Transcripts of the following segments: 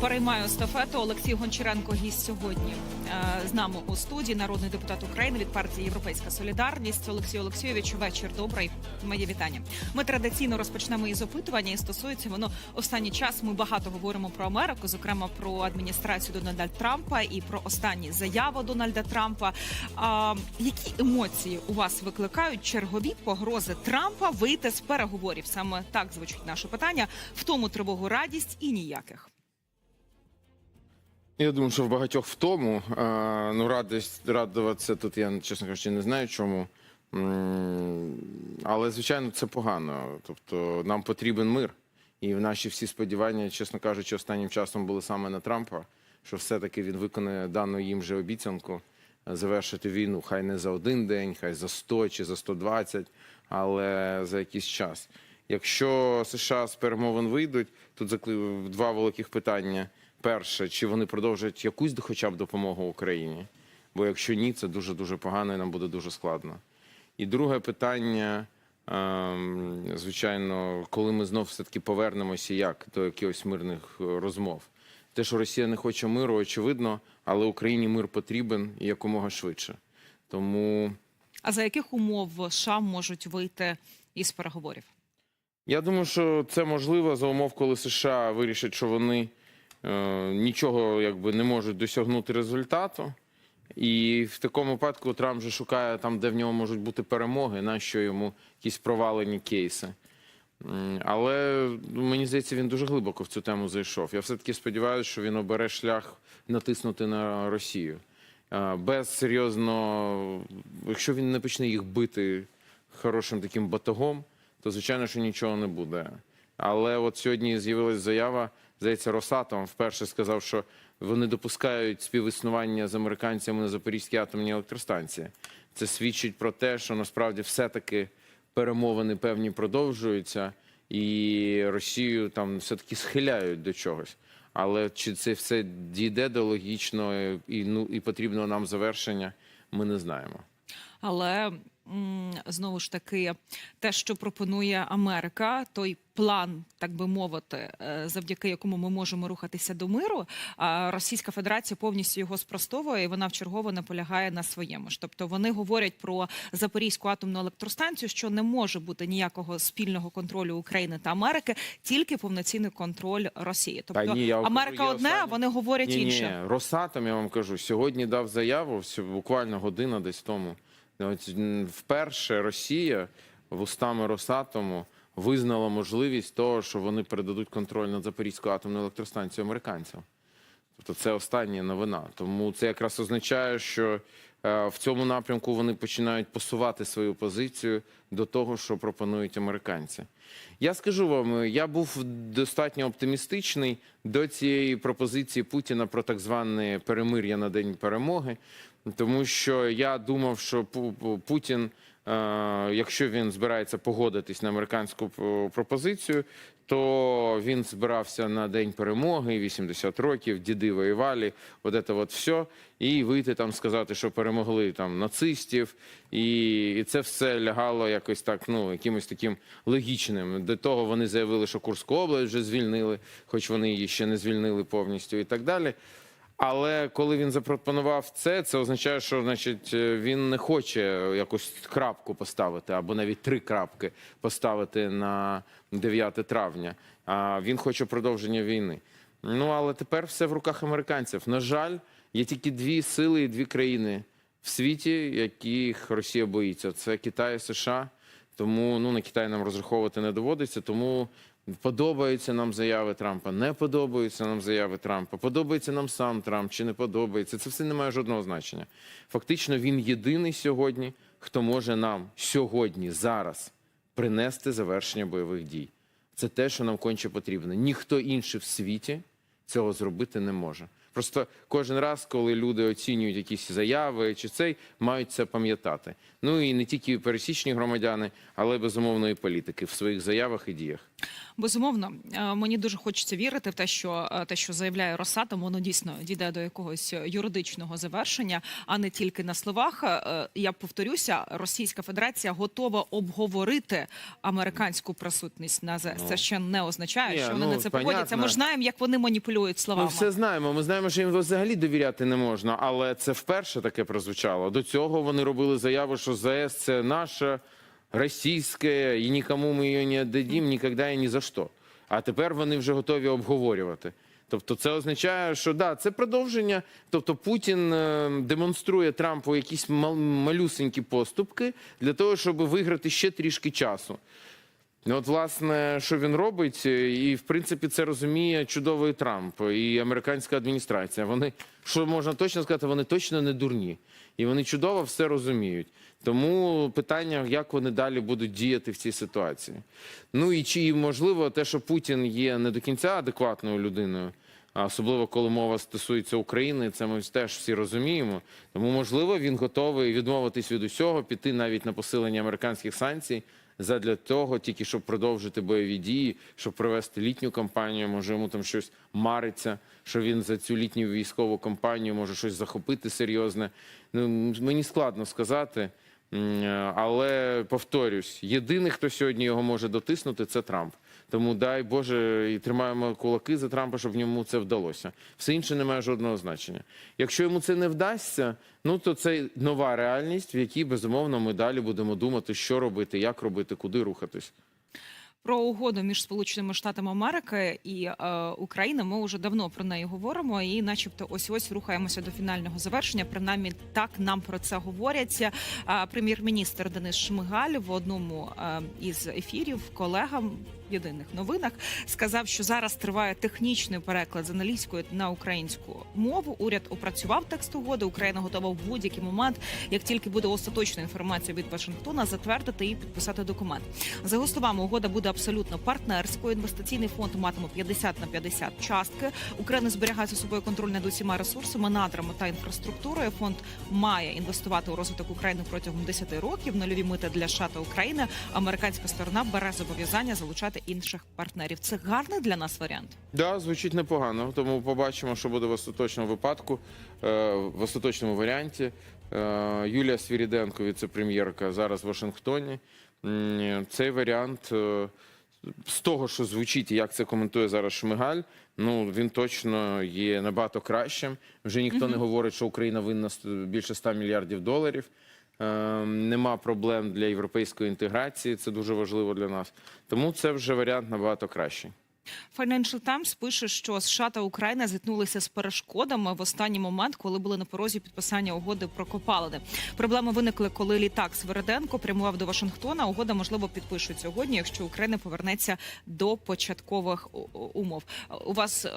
Переймаю естафету. Олексій Гончаренко гість сьогодні е, з нами у студії. Народний депутат України від партії Європейська Солідарність. Олексій Олексійович, вечір добрий. Моє вітання. Ми традиційно розпочнемо із опитування, і стосується воно останній час. Ми багато говоримо про Америку, зокрема про адміністрацію Дональда Трампа і про останні заяви Дональда Трампа. А, які емоції у вас викликають чергові погрози Трампа вийти з переговорів? Саме так звучить наше питання. В тому тривогу радість і ніяких. Я думаю, що в багатьох в тому. Ну, радість радуватися тут я, чесно кажучи, не знаю чому. Але, звичайно, це погано. Тобто нам потрібен мир. І наші всі сподівання, чесно кажучи, останнім часом були саме на Трампа, що все-таки він виконає дану їм же обіцянку завершити війну. Хай не за один день, хай за 100 чи за 120, але за якийсь час. Якщо США з перемовин вийдуть, тут закли- два великих питання. Перше, чи вони продовжать якусь хоча б допомогу Україні? Бо якщо ні, це дуже дуже погано і нам буде дуже складно. І друге питання, ем, звичайно, коли ми знов все-таки повернемося як до якихось мирних е, розмов. Те, що Росія не хоче миру, очевидно, але Україні мир потрібен і якомога швидше. Тому А за яких умов США можуть вийти із переговорів? Я думаю, що це можливо за умов, коли США вирішать, що вони нічого якби не можуть досягнути результату. І в такому випадку Трамп вже шукає там, де в нього можуть бути перемоги, на що йому якісь провалені кейси. Але мені здається, він дуже глибоко в цю тему зайшов. Я все-таки сподіваюся, що він обере шлях натиснути на Росію. Е, Без серйозно, якщо він не почне їх бити хорошим таким батогом, то звичайно, що нічого не буде. Але от сьогодні з'явилась заява, здається, Росатом вперше сказав, що вони допускають співіснування з американцями на Запорізькій атомній електростанції. Це свідчить про те, що насправді все-таки перемовини певні продовжуються, і Росію там все-таки схиляють до чогось. Але чи це все дійде до логічного і ну і потрібного нам завершення, ми не знаємо. Але знову ж таки, те, що пропонує Америка, той план, так би мовити, е, завдяки якому ми можемо рухатися до миру, а Російська Федерація повністю його спростовує, і вона вчергово наполягає на своєму ж. Тобто вони говорять про Запорізьку атомну електростанцію, що не може бути ніякого спільного контролю України та Америки, тільки повноцінний контроль Росії. Тобто ні, я Америка є одне, а вони говорять Ні, інше. ні, Росатом, я вам кажу, сьогодні дав заяву, буквально година десь тому. От, вперше Росія вустами Росатому визнала можливість того, що вони передадуть контроль над Запорізькою атомною електростанцією американцям. Тобто це остання новина. Тому це якраз означає, що е, в цьому напрямку вони починають посувати свою позицію до того, що пропонують американці. Я скажу вам, е, я був достатньо оптимістичний до цієї пропозиції Путіна про так зване перемир'я на день перемоги, тому що я думав, що Пу- Пу- Путін, е, якщо він збирається погодитись на американську е, пропозицію, то він збирався на день перемоги, 80 років, діди воювали, от це от все, і вийти там сказати, що перемогли там нацистів, і, і це все лягало якось так, ну якимось таким логічним. До того вони заявили, що Курську область вже звільнили, хоч вони її ще не звільнили повністю, і так далі. Але коли він запропонував це, це означає, що значить е, він не хоче якусь крапку поставити, або навіть три крапки поставити на 9 травня. А він хоче продовження війни. Ну але тепер все в руках американців. На жаль, є тільки дві сили і дві країни в світі, яких Росія боїться. Це Китай і США. Тому ну на Китай нам розраховувати не доводиться. Тому подобаються нам заяви Трампа, не подобаються нам заяви Трампа, подобається нам сам Трамп чи не подобається. Це все не має жодного значення. Фактично, він єдиний сьогодні, хто може нам сьогодні, зараз принести завершення бойових дій. Це те, що нам конче потрібно. Ніхто інший в світі цього зробити не може. Просто кожен раз, коли люди оцінюють якісь заяви чи цей, мають це пам'ятати. Ну і не тільки пересічні громадяни, але безумовно і політики в своїх заявах і діях. Безумовно, Е, мені дуже хочеться вірити в те, що е, те, що заявляє Росатом, воно дійсно дійде до якогось юридичного завершення, а не тільки на словах. Е, Я повторюся, Російська Федерація готова обговорити американську присутність на ЗС. Це ще не означає, Ні, що вони ну, на це погодяться. Ми ж знаємо, як вони маніпулюють Ми все знаємо. Ми знаємо, що їм взагалі довіряти не можна, але це вперше таке прозвучало. До цього вони робили заяву, що ЗАЕС це наша російське, і нікому ми її не віддадим ніколи і ні за що. А тепер вони вже готові обговорювати. Тобто, це означає, що да, це продовження. Тобто, Путін е, демонструє Трампу якісь мал- малюсенькі поступки для того, щоб виграти ще трішки часу. Ну, От, власне, що він робить, і в принципі це розуміє чудовий Трамп і американська адміністрація. Вони що можна точно сказати, вони точно не дурні, і вони чудово все розуміють. Тому питання, як вони далі будуть діяти в цій ситуації. Ну і чи можливо те, що Путін є не до кінця адекватною людиною. Особливо коли мова стосується України, це ми теж всі розуміємо. Тому можливо він готовий відмовитись від усього, піти навіть на посилення американських санкцій задля того, тільки щоб продовжити бойові дії, щоб провести літню кампанію. Може йому там щось мариться, що він за цю літню військову кампанію може щось захопити серйозне. Ну мені складно сказати. Але повторюсь, єдиний, хто сьогодні його може дотиснути, це Трамп. Тому дай Боже, і тримаємо кулаки за Трампа, щоб йому це вдалося. Все інше не має жодного значення. Якщо йому це не вдасться, ну то це нова реальність, в якій безумовно ми далі будемо думати, що робити, як робити, куди рухатись. Про угоду між Сполученими Штатами Америки і е, Україною ми вже давно про неї говоримо, і, начебто, ось ось рухаємося до фінального завершення. Принаймні, так нам про це говорять. Е, Прем'єр-міністр Денис Шмигаль в одному е, із ефірів колегам. Єдиних новинах сказав, що зараз триває технічний переклад з англійської на українську мову. Уряд опрацював текст угоди. Україна готова в будь-який момент, як тільки буде остаточна інформація від Вашингтона, затвердити і підписати документ. За його словами, угода буде абсолютно партнерською. Інвестиційний фонд матиме 50 на 50 частки. Україна зберігає за собою контроль над усіма ресурсами, надрами та інфраструктурою. Фонд має інвестувати у розвиток України протягом 10 років. Нульові мити для США та України. Американська сторона бере зобов'язання залучати інших партнерів. Це гарний для нас варіант. Да, звучить непогано. Тому побачимо, що буде в остаточному випадку, е, в остаточному варіанті. Е, Юлія Свіріденко, віце-прем'єрка, зараз в Вашингтоні. М, Цей варіант е, з того, що звучить, і як це коментує зараз Шмигаль. Ну він точно є набагато кращим. Вже ніхто не говорить, що Україна винна більше 100 мільярдів доларів. Е, Нема проблем для європейської інтеграції. Це дуже важливо для нас. Тому це вже варіант набагато кращий. Financial Times пише, що США та Україна зіткнулися з перешкодами в останній момент, коли були на порозі підписання угоди про копалини. Проблеми виникли, коли літак Свериденко прямував до Вашингтона. Угода можливо підпишуть сьогодні, якщо Україна повернеться до початкових умов. У вас е,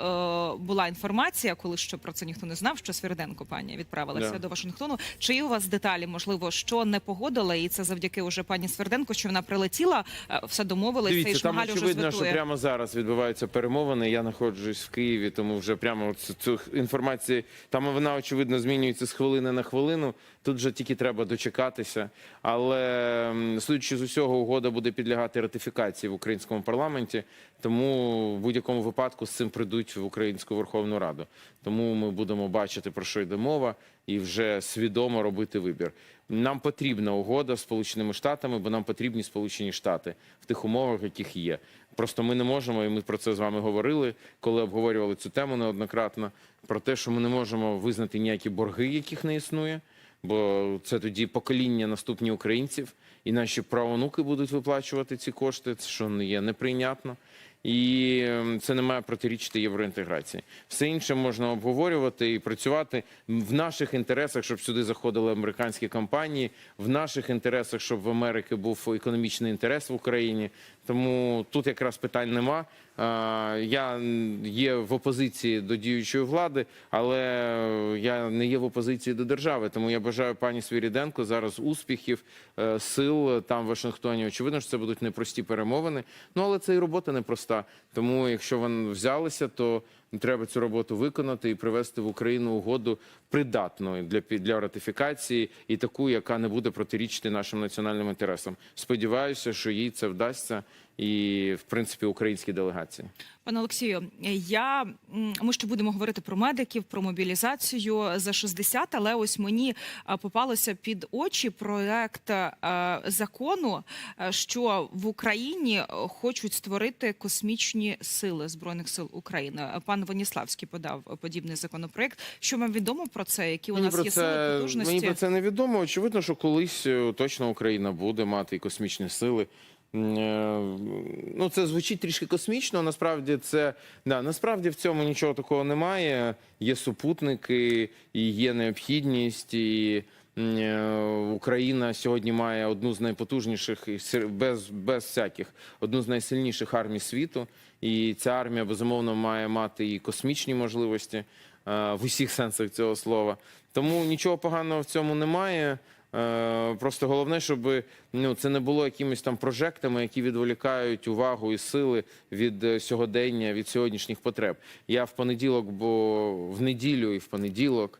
була інформація, коли що про це ніхто не знав, що Свериденко пані відправилася Да. до Вашингтону. Чи є у вас деталі, можливо, що не погодила, і це завдяки уже пані Свериденко, що вона прилетіла, е, все домовилися, і Шмигаль уже очевидно, що прямо зараз відбуваються перемовини. Я знаходжусь в Києві, тому вже прямо цю, цю інформацію, там вона очевидно змінюється з хвилини на хвилину. Тут вже тільки треба дочекатися. Але судячи з усього, угода буде підлягати ратифікації в українському парламенті. Тому в будь-якому випадку з цим прийдуть в Українську Верховну Раду. Тому ми будемо бачити про що йде мова і вже свідомо робити вибір. Нам потрібна угода з Сполученими Штатами, бо нам потрібні Сполучені Штати в тих умовах, яких є. Просто ми не можемо, і ми про це з вами говорили, коли обговорювали цю тему неоднократно. Про те, що ми не можемо визнати ніякі борги, яких не існує, бо це тоді покоління наступні українців, і наші правонуки будуть виплачувати ці кошти, що є неприйнятно. І це не має протирічити євроінтеграції. Все інше можна обговорювати і працювати в наших інтересах, щоб сюди заходили американські компанії, в наших інтересах, щоб в Америки був економічний інтерес в Україні. Тому тут якраз питань нема. Я є в опозиції до діючої влади, але я не є в опозиції до держави. Тому я бажаю пані Свіріденко зараз успіхів, е, сил там в Вашингтоні. Очевидно, що це будуть непрості перемовини. Ну але це і робота непроста. Тому, якщо вони взялися, то Треба цю роботу виконати і привести в Україну угоду придатною для для ратифікації і таку, яка не буде протирічити нашим національним інтересам. Сподіваюся, що їй це вдасться, і в принципі українській делегації. Пане Олексію, я ми ще будемо говорити про медиків, про мобілізацію за 60, але ось мені попалося під очі проект е, закону, е, що в Україні е, хочуть створити космічні сили збройних сил України. Пан Воніславський подав подібний законопроект. Що вам відомо про це? Які у Мені нас є сили це потужності? мені про це не відомо. Очевидно, що колись точно Україна буде мати і космічні сили. Е, Ну, це звучить трішки космічно. Насправді це да, насправді в цьому нічого такого немає. Є супутники, і є необхідність. І е, Україна сьогодні має одну з найпотужніших без, без всяких одну з найсильніших армій світу. І ця армія безумовно має мати і космічні можливості е, в усіх сенсах цього слова. Тому нічого поганого в цьому немає. Е, Просто головне, щоб ну, це не було якимись там прожектами, які відволікають увагу і сили від е, сьогодення, від сьогоднішніх потреб. Я в понеділок, бо в неділю і в понеділок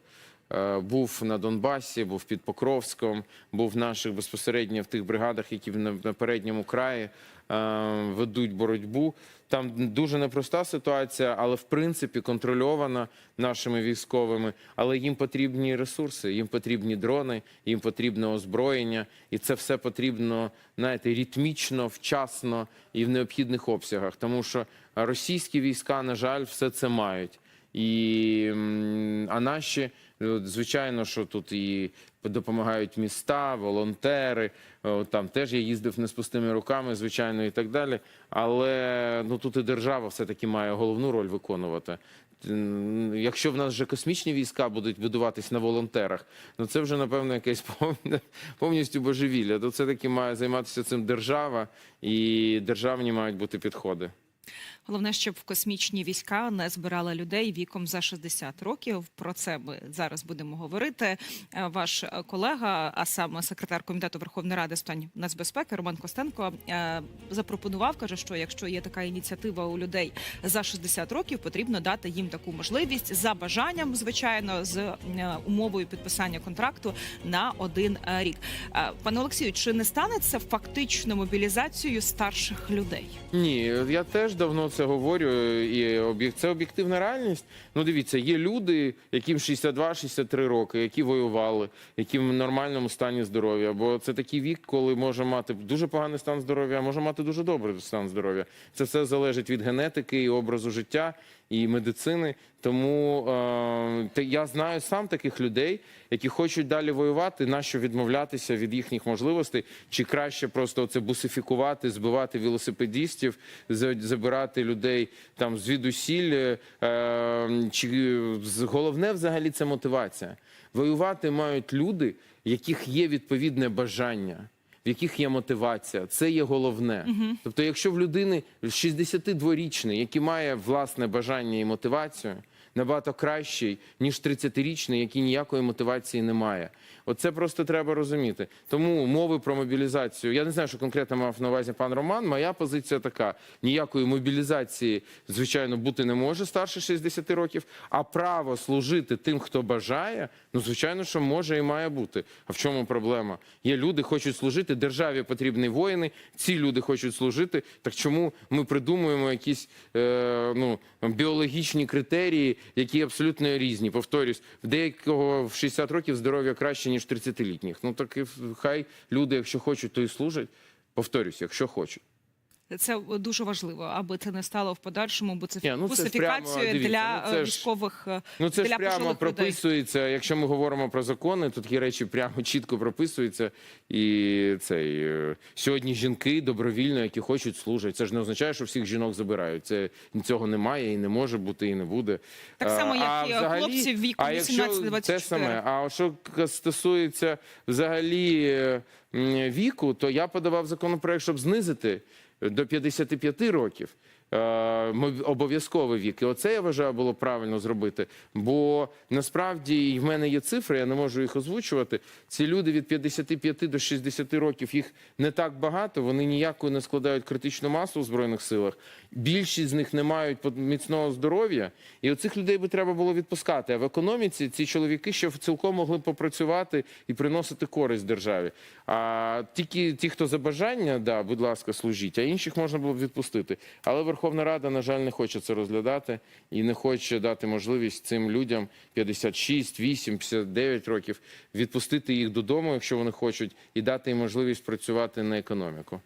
е, був на Донбасі, був під Покровськом, був наших безпосередньо в тих бригадах, які на, передньому краї ведуть боротьбу. Там дуже непроста ситуація, але в принципі контрольована нашими військовими. Але їм потрібні ресурси, їм потрібні дрони, їм потрібне озброєння, і це все потрібно, знаєте, ритмічно, вчасно і в необхідних обсягах. Тому що російські війська, на жаль, все це мають. І, а наші, е, звичайно, що тут і допомагають міста, волонтери. Там теж я їздив не з пустими руками, звичайно, і так далі. Але ну тут і держава все-таки має головну роль виконувати. Якщо в нас вже космічні війська будуть будуватись на волонтерах, ну це вже напевно якесь повністю божевілля. То це таки має займатися цим держава, і державні мають бути підходи. Головне, щоб в космічні війська не збирали людей віком за 60 років. Про це ми зараз будемо говорити. Е, Ваш колега, а саме секретар комітету Верховної Ради з питань нацбезпеки Роман Костенко е, запропонував, каже, що якщо є така ініціатива у людей за 60 років, потрібно дати їм таку можливість за бажанням, звичайно, з е, умовою підписання контракту на один рік. Пане Олексію, чи не стане це фактично мобілізацією старших людей? Ні, я теж давно це говорю, і це об'єктивна реальність. Ну, дивіться, є люди, яким 62-63 роки, які воювали, які в нормальному стані здоров'я. Бо це такий вік, коли може мати дуже поганий стан здоров'я, а може мати дуже добрий стан здоров'я. Це все залежить від генетики і образу життя і медицини. Тому е, я знаю сам таких людей, які хочуть далі воювати. Нащо відмовлятися від їхніх можливостей? Чи краще просто це бусифікувати, збивати велосипедістів, забирати людей там звідусіль? Е, чи головне взагалі це мотивація? Воювати мають люди, яких є відповідне бажання в яких є мотивація. Це є головне. Тобто, якщо в людини 62-річний, який має власне бажання і мотивацію, набагато кращий, ніж 30-річний, який ніякої мотивації не має. Оце просто треба розуміти. Тому мови про мобілізацію. Я не знаю, що конкретно мав на увазі пан Роман. Моя позиція така: ніякої мобілізації, звичайно, бути не може старше 60 років, а право служити тим, хто бажає, ну звичайно, що може і має бути. А в чому проблема? Є люди, хочуть служити, державі потрібні воїни. Ці люди хочуть служити. Так чому ми придумуємо якісь е, ну, біологічні критерії, які абсолютно різні? Повторюсь, в деякого в 60 років здоров'я краще ніж 30-літніх. Ну так і хай люди, якщо хочуть, то і служать. Повторюсь, якщо хочуть. Це дуже важливо, аби це не стало в подальшому, бо це Ні, ну для ну це е, військових е, Ну це для ж прямо людей. прописується. Якщо ми говоримо про закони, то такі речі прямо чітко прописуються. І цей е, сьогодні жінки добровільно, які хочуть служать. Це ж не означає, що всіх жінок забирають. Це цього немає і не може бути, і не буде. Так само, як а і взагалі- хлопці в віку а якщо 18-24. те саме. А що стосується взагалі віку, то я подавав законопроект, щоб знизити до 55 років. е, обов'язковий вік. І оце я вважаю було правильно зробити. Бо насправді в мене є цифри, я не можу їх озвучувати. Ці люди від 55 до 60 років їх не так багато. Вони ніякої не складають критичну масу у збройних силах. Більшість з них не мають міцного здоров'я, і оцих людей би треба було відпускати. А в економіці ці чоловіки ще цілком могли б попрацювати і приносити користь державі. А тільки ті, хто за бажання, да, будь ласка, служіть, а інших можна було б відпустити. Але Верховна Рада, на жаль, не хоче це розглядати і не хоче дати можливість цим людям 56, 8, 59 років відпустити їх додому, якщо вони хочуть, і дати їм можливість працювати на економіку.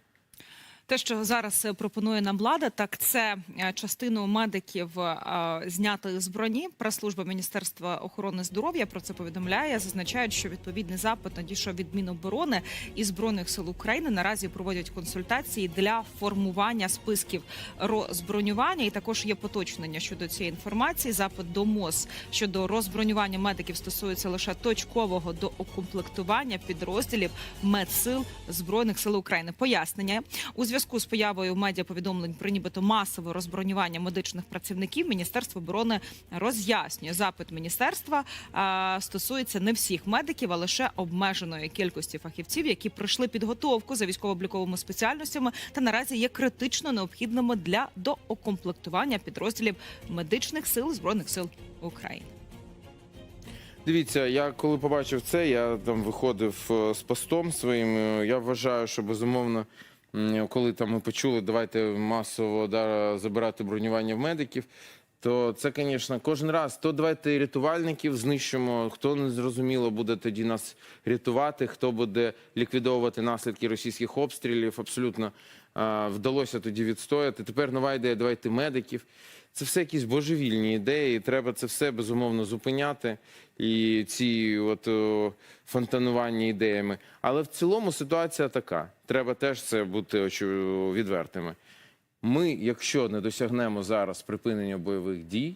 Те, що зараз е, пропонує нам влада, так це е, частину медиків е, зняти з броні. Прес-служба Міністерства охорони здоров'я про це повідомляє. Зазначають, що відповідний запит надійшов від Міноборони і збройних сил України. Наразі проводять консультації для формування списків розбронювання. І також є поточнення щодо цієї інформації. Запит до МОЗ щодо розбронювання медиків стосується лише точкового доукомплектування підрозділів медсил збройних сил України. Пояснення у зв'язку з появою медіаповідомлень про нібито масове розбронювання медичних працівників. Міністерство оборони роз'яснює запит міністерства а, стосується не всіх медиків, а лише обмеженої кількості фахівців, які пройшли підготовку за військово-обліковими спеціальностями та наразі є критично необхідними для доукомплектування підрозділів медичних сил збройних сил України. Дивіться, я коли побачив це, я там виходив е, з постом своїм. е, Я вважаю, що безумовно, коли там ми почули, давайте масово да, забирати бронювання в медиків. То це, звісно, кожен раз. То давайте рятувальників знищимо. Хто не зрозуміло буде тоді нас рятувати, хто буде ліквідовувати наслідки російських обстрілів. Абсолютно а, вдалося тоді відстояти. Тепер нова ідея. Давайте медиків. Це все якісь божевільні ідеї. Треба це все безумовно зупиняти. І ці от о, фонтанування ідеями. Але в цілому ситуація така. Треба теж це бути відвертими. Ми, якщо не досягнемо зараз припинення бойових дій,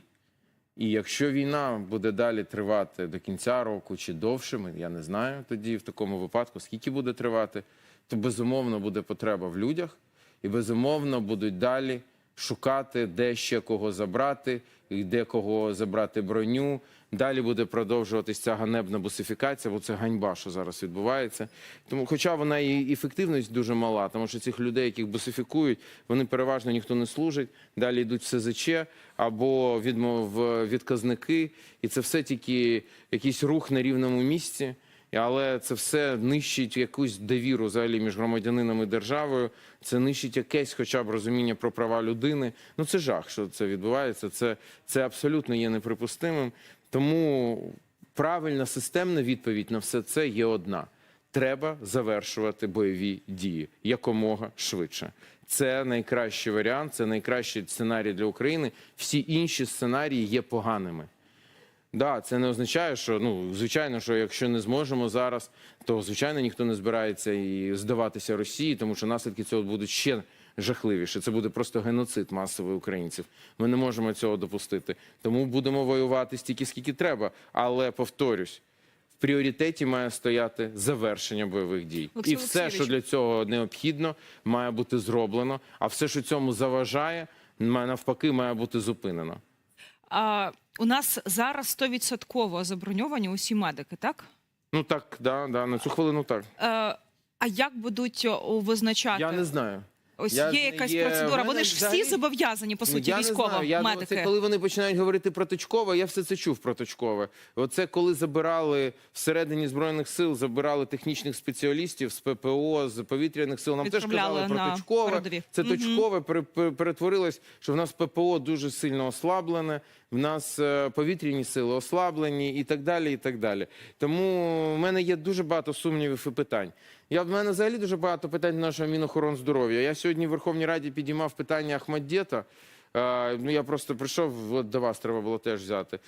і якщо війна буде далі тривати до кінця року чи довше, я не знаю тоді в такому випадку, скільки буде тривати, то безумовно буде потреба в людях, і безумовно будуть далі шукати, де ще кого забрати, де кого забрати броню. Далі буде продовжуватись ця ганебна бусифікація, бо це ганьба, що зараз відбувається. Тому, хоча вона і ефективність дуже мала, тому що цих людей, яких бусифікують, вони переважно ніхто не служить. Далі йдуть в СЗЧ або відмов відказники, і це все тільки якийсь рух на рівному місці. Але це все нищить якусь довіру взагалі між громадянином і державою. Це нищить якесь, хоча б розуміння про права людини. Ну це жах, що це відбувається. Це, це абсолютно є неприпустимим. Тому правильна системна відповідь на все це є одна: треба завершувати бойові дії якомога швидше. Це найкращий варіант, це найкращий сценарій для України. Всі інші сценарії є поганими. Да, це не означає, що ну звичайно, що якщо не зможемо зараз, то звичайно ніхто не збирається і здаватися Росії, тому що наслідки цього будуть ще жахливіше. Це буде просто геноцид масовий українців. Ми не можемо цього допустити. Тому будемо воювати стільки, скільки треба. Але повторюсь, в пріоритеті має стояти завершення бойових дій, Олексій і все, що для цього необхідно, має бути зроблено. А все, що цьому заважає, навпаки, має бути зупинено. А, у нас зараз 100% заброньовані усі медики, так? Ну так, да, да, на цю хвилину так. Е, а як будуть о, визначати? Я не знаю. Ось Я- є якась є- процедура. Вони ж взагалі- всі зобов'язані, по суті, я військово не знаю. Я, медики. Це коли вони починають говорити про точкове, я все це чув про точкове. Оце коли забирали всередині збройних сил, забирали технічних спеціалістів з ППО, з повітряних сил. Нам теж казали про точкове. передові. Це Мгм. точкове пере- пере- перетворилось, що в нас ППО дуже сильно ослаблене. В нас е, повітряні сили ослаблені і так далі. і так далі. Тому в мене є дуже багато сумнівів і питань. Я в мене взагалі дуже багато питань до нашого Мінохорон здоров'я. Я сьогодні в Верховній Раді підіймав питання Ахмаддєта. Е, Ну, я просто прийшов, до вас треба було теж взяти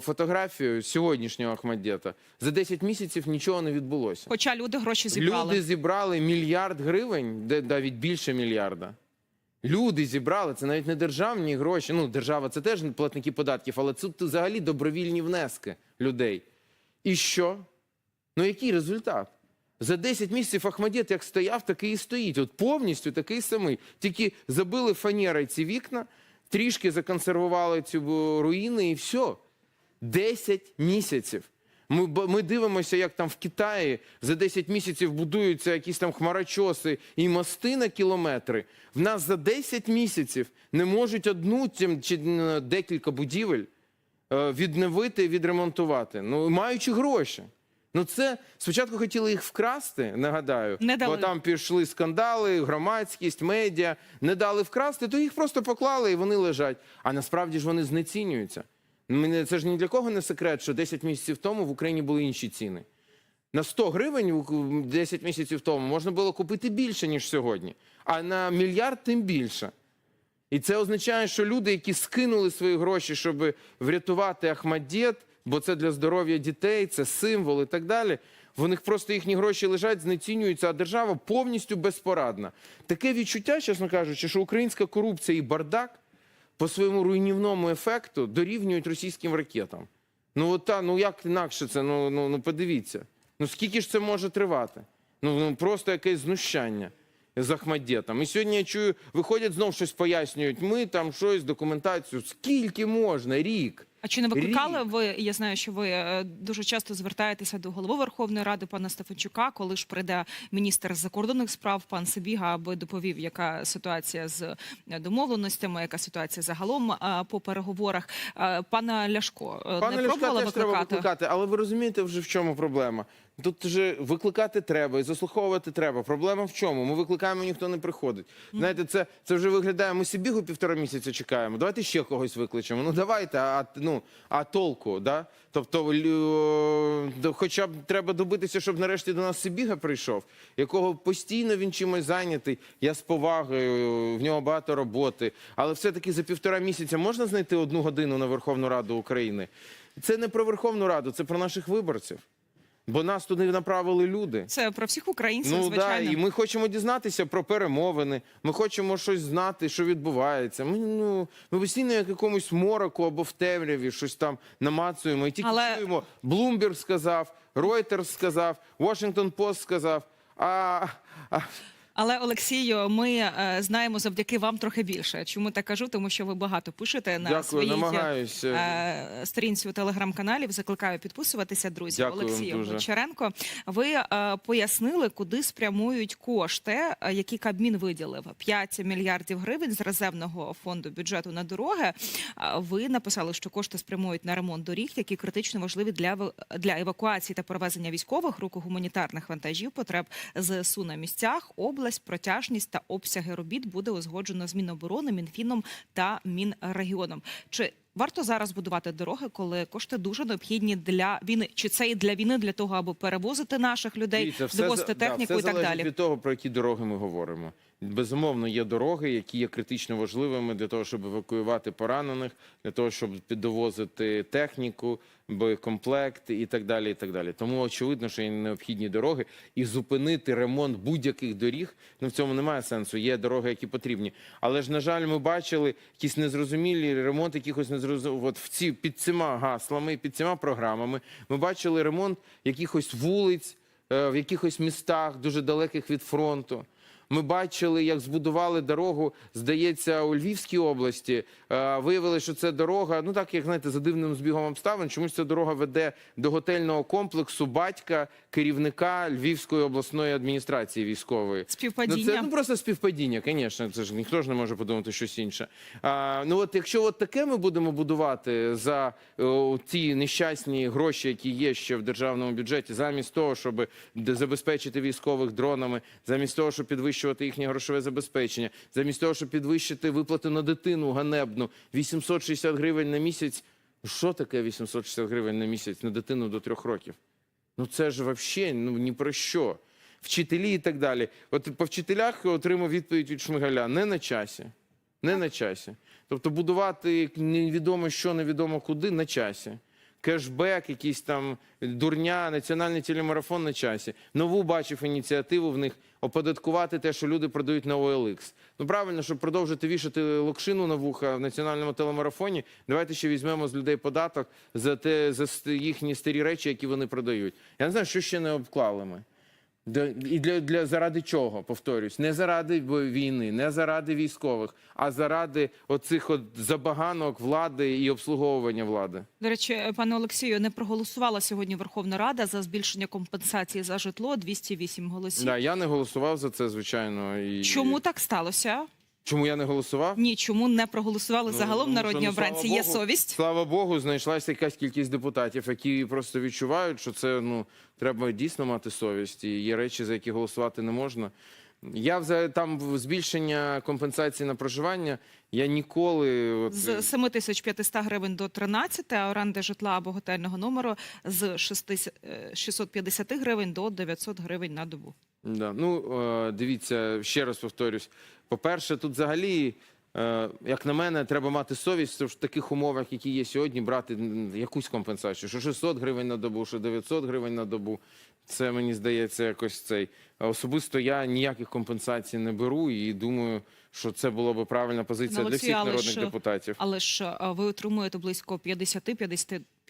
фотографію сьогоднішнього Ахмаддєта. За 10 місяців нічого не відбулося. Хоча люди гроші зібрали. Люди зібрали мільярд гривень, де навіть більше мільярда. Люди зібрали, це навіть не державні гроші. Ну, держава це теж платники податків, але це взагалі добровільні внески людей. І що? Ну, який результат? За 10 місяців Ахмадєт як стояв, такий і стоїть. От повністю такий самий. Тільки забили фанерою ці вікна, трішки законсервували ці руїни і все. 10 місяців. Ми, ми дивимося, як там в Китаї за 10 місяців будуються якісь там хмарочоси і мости на кілометри. В нас за 10 місяців не можуть одну чи декілька будівель е, відновити, відремонтувати. Ну, маючи гроші. Ну, це спочатку хотіли їх вкрасти, нагадаю, Не дали. бо там пішли скандали, громадськість, медіа, не дали вкрасти, то їх просто поклали і вони лежать. А насправді ж вони знецінюються. Це ж ні для кого не секрет, що 10 місяців тому в Україні були інші ціни. На 100 гривень у- 10 місяців тому можна було купити більше, ніж сьогодні. А на мільярд тим більше. І це означає, що люди, які скинули свої гроші, щоб врятувати Ахмадєт, бо це для здоров'я дітей, це символ і так далі. В них просто їхні гроші лежать, знецінюються, а держава повністю безпорадна. Таке відчуття, чесно кажучи, що українська корупція і бардак по своєму руйнівному ефекту дорівнюють російським ракетам. Ну от та, ну як інакше це? Ну, ну, ну подивіться. Ну скільки ж це може тривати? Ну, ну просто якесь знущання з Ахмадєтом. І сьогодні я чую, виходять знов щось пояснюють. Ми там щось, документацію. Скільки можна? Рік. А чи не викликали ви? Я знаю, що ви е, дуже часто звертаєтеся до голови Верховної Ради пана Стефанчука, коли ж прийде міністр закордонних справ пан Сибіга, аби доповів, яка ситуація з е, домовленостями, яка ситуація загалом е, по переговорах. Пана Ляшко Пане не Ляшка пробували теж треба викликати? викликати, але ви розумієте вже в чому проблема. Тут вже викликати треба і заслуховувати треба. Проблема в чому? Ми викликаємо, ніхто не приходить. Знаєте, це, це вже виглядає. Ми Сибігу півтора місяця чекаємо. Давайте ще когось викличемо. Ну давайте, а ну а толку, да? Тобто, лю- хоча б треба добитися, щоб нарешті до нас Сибіга прийшов, якого постійно він чимось зайнятий. Я з повагою, в нього багато роботи. Але все-таки за півтора місяця можна знайти одну годину на Верховну Раду України. Це не про Верховну Раду, це про наших виборців. Бо нас туди направили люди. Це про всіх українців, Ну да, і ми хочемо дізнатися про перемовини. Ми хочемо щось знати, що відбувається. Ми ну ми постійно як якомусь мороку або в темряві щось там намацуємо. І тільки Але- чуємо. Блумберг сказав, Ройтер сказав, Washington Post сказав. А, а Але Олексію, ми е, знаємо завдяки вам трохи більше. Чому так кажу? Тому що ви багато пишете на Дякую, своїй намагаюся. е, сторінці у телеграм-каналів. Закликаю підписуватися, друзі. Дякую Олексію. Гончаренко. Ви е, пояснили, куди спрямують кошти, які Кабмін виділив 5 мільярдів гривень з резервного фонду бюджету на дороги. Ви написали, що кошти спрямують на ремонт доріг, які критично важливі для для евакуації та перевезення військових руку гуманітарних вантажів, потреб ЗСУ на місцях, область, протяжність та обсяги робіт буде узгоджено з Міноборони, Мінфіном та Мінрегіоном. Чи варто зараз будувати дороги, коли кошти дуже необхідні для війни? Чи це і для війни, для того, аби перевозити наших людей, довозити да, техніку все і так залежить далі? від того, про які дороги ми говоримо. Безумовно, є дороги, які є критично важливими для того, щоб евакуювати поранених, для того, щоб піддовозити техніку, боєкомплект і так далі. І так далі. Тому очевидно, що є необхідні дороги, і зупинити ремонт будь-яких доріг. Ну в цьому немає сенсу. Є дороги, які потрібні. Але ж на жаль, ми бачили якісь незрозумілі ремонт, якихось незрозумілих. От в ці під цими гаслами, під цими програмами. Ми бачили ремонт якихось вулиць е, в якихось містах, дуже далеких від фронту. Ми бачили, як збудували дорогу, здається, у Львівській області. Е, Виявили, що це дорога, ну так як знаєте, за дивним збігом обставин. Чомусь ця дорога веде до готельного комплексу батька керівника Львівської обласної адміністрації військової. Співпадіння? Ну, це ну, просто співпадіння, звісно. Це ж ніхто ж не може подумати щось інше. А, ну от якщо от таке ми будемо будувати за о, ті нещасні гроші, які є ще в державному бюджеті, замість того, щоб забезпечити військових дронами, замість того, щоб підвищувати їхнє грошове забезпечення, замість того, щоб підвищити виплати на дитину ганебну 860 гривень на місяць. Що таке 860 гривень на місяць на дитину до трьох років? Ну це ж взагалі ну, ні про що. Вчителі і так далі. От по вчителях отримав відповідь від Шмигаля не на часі. Не на часі. Тобто будувати невідомо що, невідомо куди на часі. Кешбек, якісь там дурня, національний телемарафон на часі. Нову бачив ініціативу в них оподаткувати те, що люди продають на OLX. Ну правильно, щоб продовжити вішати локшину на вуха в національному телемарафоні, давайте ще візьмемо з людей податок за те, за їхні старі речі, які вони продають. Я не знаю, що ще не обклали ми. І для, для заради чого, повторюсь, не заради війни, не заради військових, а заради оцих от забаганок влади і обслуговування влади. До речі, пане Олексію, не проголосувала сьогодні Верховна Рада за збільшення компенсації за житло 208 голосів. Да, я не голосував за це, звичайно. І... Чому так сталося? Чому я не голосував? Ні, чому не проголосували Ну, загалом тому що, народні ну, слава обранці? Є Богу, совість. Слава Богу, знайшлася якась кількість депутатів, які просто відчувають, що це ну треба дійсно мати совість. І є речі, за які голосувати не можна. Я взагалі там в- збільшення компенсації на проживання. Я ніколи от, З 7500 гривень до 13, а оренди житла або готельного номеру з 6 е, 650 гривень до 900 гривень на добу. Да. Ну, е, дивіться, ще раз повторюсь. По-перше, тут взагалі, е, як на мене, треба мати совість що в таких умовах, які є сьогодні, брати якусь компенсацію. Що 600 гривень на добу, що 900 гривень на добу. Це мені здається якось цей. Особисто я ніяких компенсацій не беру і думаю, що це була б правильна позиція Ну, для всіх Олексій, але народних ж- депутатів. Але ж е, ви отримуєте близько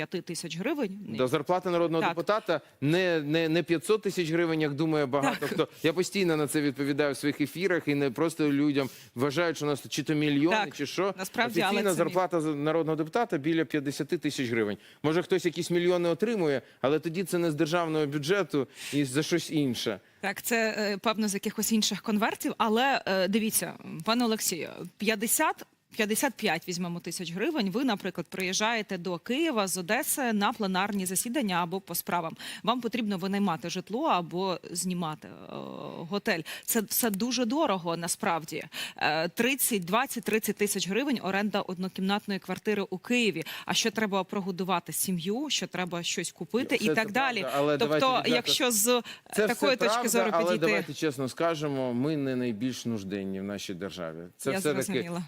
50-55 тисяч гривень. До зарплати народного Так. депутата не, не, не 500 тисяч гривень, як думає багато хто. Я постійно на це відповідаю в своїх ефірах і не просто людям вважають, що у нас чи то мільйони, Так, чи що. насправді, Офіційна зарплата за- народного депутата біля 50 тисяч гривень. Може, хтось якісь мільйони отримує, але тоді це не з державного бюджету і за щось інше. Так, це е, певно з якихось інших конвертів. Але е, дивіться, пане Олексію, 50 55 візьмемо тисяч гривень. Ви, наприклад, приїжджаєте до Києва з Одеси на пленарні засідання або по справам. Вам потрібно винаймати житло або знімати е, готель. Це все дуже дорого насправді. Е, 30, 20, 30 тисяч гривень оренда однокімнатної квартири у Києві. А що треба прогодувати сім'ю, що треба щось купити Все і так далі. правда, але тобто, відверто- якщо з Це такої все точки правда, зору але підійти. давайте чесно скажемо, ми не найбільш нужденні в нашій державі. Це Я все таки зрозуміла.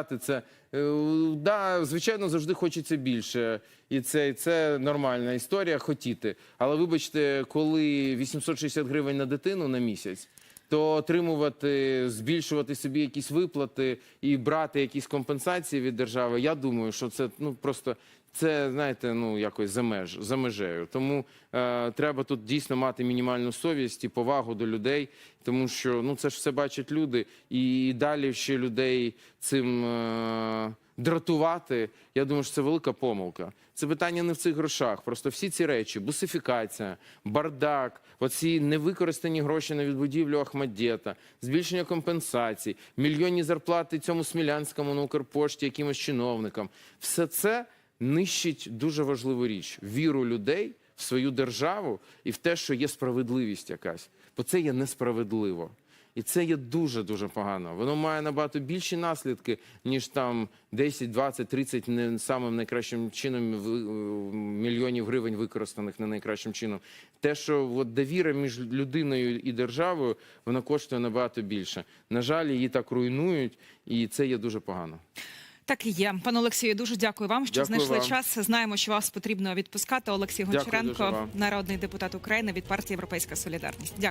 Розповідати це. е, Да, звичайно, завжди хочеться більше, і це, і це нормальна історія. Хотіти. Але вибачте, коли 860 гривень на дитину на місяць. То отримувати, збільшувати собі якісь виплати і брати якісь компенсації від держави, я думаю, що це ну просто це знаєте, ну якось за меж за межею. Тому е, треба тут дійсно мати мінімальну совість і повагу до людей, тому що ну це ж все бачать люди, і далі ще людей цим е, дратувати. Я думаю, що це велика помилка. Це питання не в цих грошах. Просто всі ці речі: бусифікація, бардак, оці невикористані гроші на відбудівлю Ахмадєта, збільшення компенсацій, мільйонні зарплати цьому смілянському на Укрпошті, якимось чиновникам. Все це нищить дуже важливу річ віру людей в свою державу і в те, що є справедливість якась. Бо це є несправедливо. І це є дуже дуже погано. Воно має набагато більші наслідки, ніж там 10, 20, 30 не самим найкращим чином мільйонів гривень використаних не найкращим чином. Те, що от довіра між людиною і державою, вона коштує набагато більше. На жаль, її так руйнують, і це є дуже погано. Так і є. Пане Олексію, дуже дякую вам, що Дякую знайшли вам. час. Знаємо, що вас потрібно відпускати. Олексій Гончаренко, народний депутат України від партії Європейська Солідарність. Дякую.